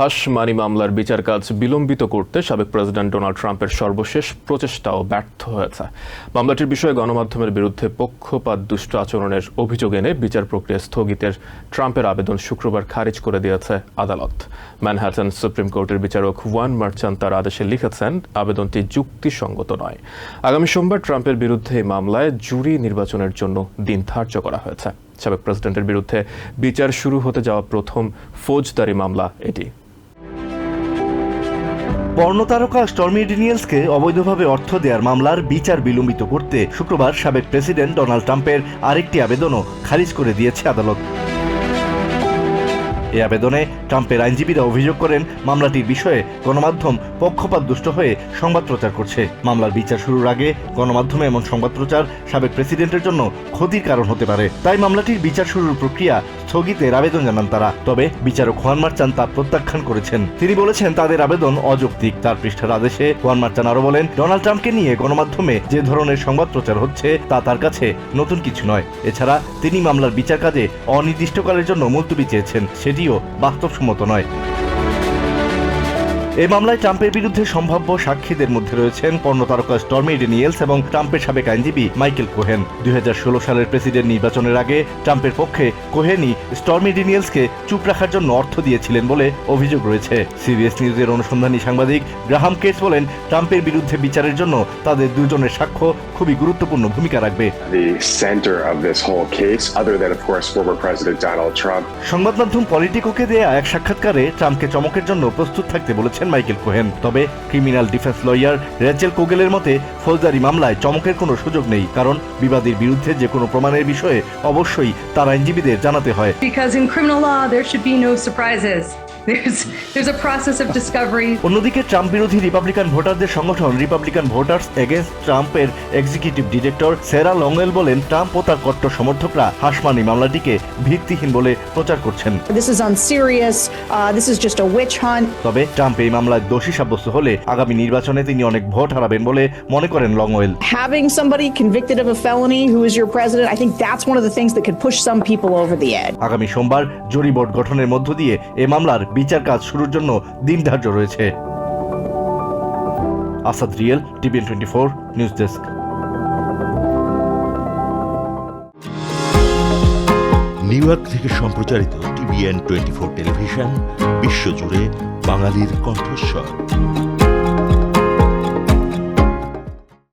হাস মানি মামলার বিচার কাজ বিলম্বিত করতে সাবেক প্রেসিডেন্ট ডোনাল্ড ট্রাম্পের সর্বশেষ প্রচেষ্টাও ব্যর্থ হয়েছে। মামলাটির বিষয়ে গণমাধ্যমের বিরুদ্ধে পক্ষপাত দুষ্ট আচরণের অভিযোগ এনে বিচার প্রক্রিয়া স্থগিতের ট্রাম্পের আবেদন শুক্রবার খারিজ করে দিয়েছে আদালত। ম্যানহাটন সুপ্রিম কোর্টের বিচারক ওয়ান মার্চান্ট তার আদেশে লিখেছেন, আবেদনটি যুক্তিসঙ্গত নয়। আগামী সোমবার ট্রাম্পের বিরুদ্ধে এই মামলায় জুরি নির্বাচনের জন্য দিন ধার্য করা হয়েছে। সাবেক প্রেসিডেন্টের বিরুদ্ধে বিচার শুরু হতে যাওয়া প্রথম ফৌজদারি মামলা এটি। পর্ণতারকা স্টর্মি ডেনিয়েলসকে অবৈধভাবে অর্থ দেওয়ার মামলার বিচার বিলম্বিত করতে শুক্রবার সাবেক প্রেসিডেন্ট ডোনাল্ড ট্রাম্পের আরেকটি আবেদনও খারিজ করে দিয়েছে আদালত। এই আবেদনে ট্রাম্পের আইনজীবীরা অভিযোগ করেন, মামলাটির বিষয়ে গণমাধ্যম পক্ষপাত দুষ্ট হয়ে সংবাদ প্রচার করছে। মামলার বিচার শুরুর আগে গণমাধ্যমে এমন সংবাদ প্রচার সাবেক প্রেসিডেন্টের জন্য ক্ষতির কারণ হতে পারে। তাই মামলাটির বিচার শুরুর প্রক্রিয়া স্থগিতের আবেদন জানান তারা। তবে বিচারক হোয়ান মার্চান তা প্রত্যাখ্যান করেছেন। তিনি বলেছেন, তাদের আবেদন অযৌক্তিক। তার পৃষ্ঠার আদেশে হোয়ান মার্চান আরও বলেন, ডোনাল্ড ট্রাম্পকে নিয়ে গণমাধ্যমে যে ধরনের সংবাদ প্রচার হচ্ছে, তা তার কাছে নতুন কিছু নয়। এছাড়া তিনি মামলার বিচার কাজে অনির্দিষ্টকালের জন্য মুলতুবি চেয়েছেন। সেটিও বাস্তবসম্মত নয়। এই মামলায় ট্রাম্পের বিরুদ্ধে সম্ভাব্য সাক্ষীদের মধ্যে রয়েছেন পর্ণতারকা স্টর্মি ডেনিয়েলস এবং ট্রাম্পের সাবেক আইনজীবী মাইকেল কোহেন। দুই হাজার ষোলো সালের প্রেসিডেন্ট নির্বাচনের আগে ট্রাম্পের পক্ষে কোহেনই স্টর্মি ডেনিয়েলসকে চুপ রাখার জন্য অর্থ দিয়েছিলেন বলে অভিযোগ রয়েছে। সিবিএস নিউজের অনুসন্ধানী সাংবাদিক গ্রাহাম কেটস বলেন ট্রাম্পের বিরুদ্ধে বিচারের জন্য তাদের দুজনের সাক্ষ্য খুবই গুরুত্বপূর্ণ ভূমিকা রাখবে. সংবাদ মাধ্যম পলিটিকোকে দেয়া এক সাক্ষাৎকারে ট্রাম্পকে চমকের জন্য প্রস্তুত থাকতে বলেছেন মাইকেল কোহেন তবে ক্রিমিনাল ডিফেন্স লয়ার রেচেল কোগেলের মতে, ফৌজদারি মামলায় চমকের কোনো সুযোগ নেই, কারণ বিবাদীর বিরুদ্ধে যে কোনো প্রমাণের বিষয়ে অবশ্যই তার আইনজীবীদের জানাতে হয়. There's, there's a process of discovery. অন্যদিকে ট্রাম্প বিরোধী রিপাবলিকান ভোটারদের সংগঠন রিপাবলিকান ভোটার্স এগেনস্ট ট্রাম্পের এক্সিকিউটিভ ডিরেক্টর সেরা লংওয়েল বলেন ট্রাম্প ও তার কট্টর সমর্থকরা হাসমানি মামলাটিকে ভিত্তিহীন বলে প্রচার করছেন This is unserious. Uh, this is just a witch hunt. তবে ট্রাম্প এই মামলায় দোষী সাব্যস্ত হলে আগামী নির্বাচনে তিনি অনেক ভোট হারাবেন বলে মনে করেন লংওয়েল Having somebody convicted of a felony who is your president, I think that's one of the things that could push some people over the edge. আগামী সোমবার জরি বোর্ড গঠনের মধ্য দিয়ে এ মামলার বিচার কাজ শুরুর জন্য দিন ধার্য রয়েছে। Asad Riyel, T V N twenty four, news desk. New York থেকে সম্প্রচারিত টিভিএন টোয়েন্টি ফোর টেলিভিশন, বিশ্বজুড়ে বাঙালির কণ্ঠস্বর।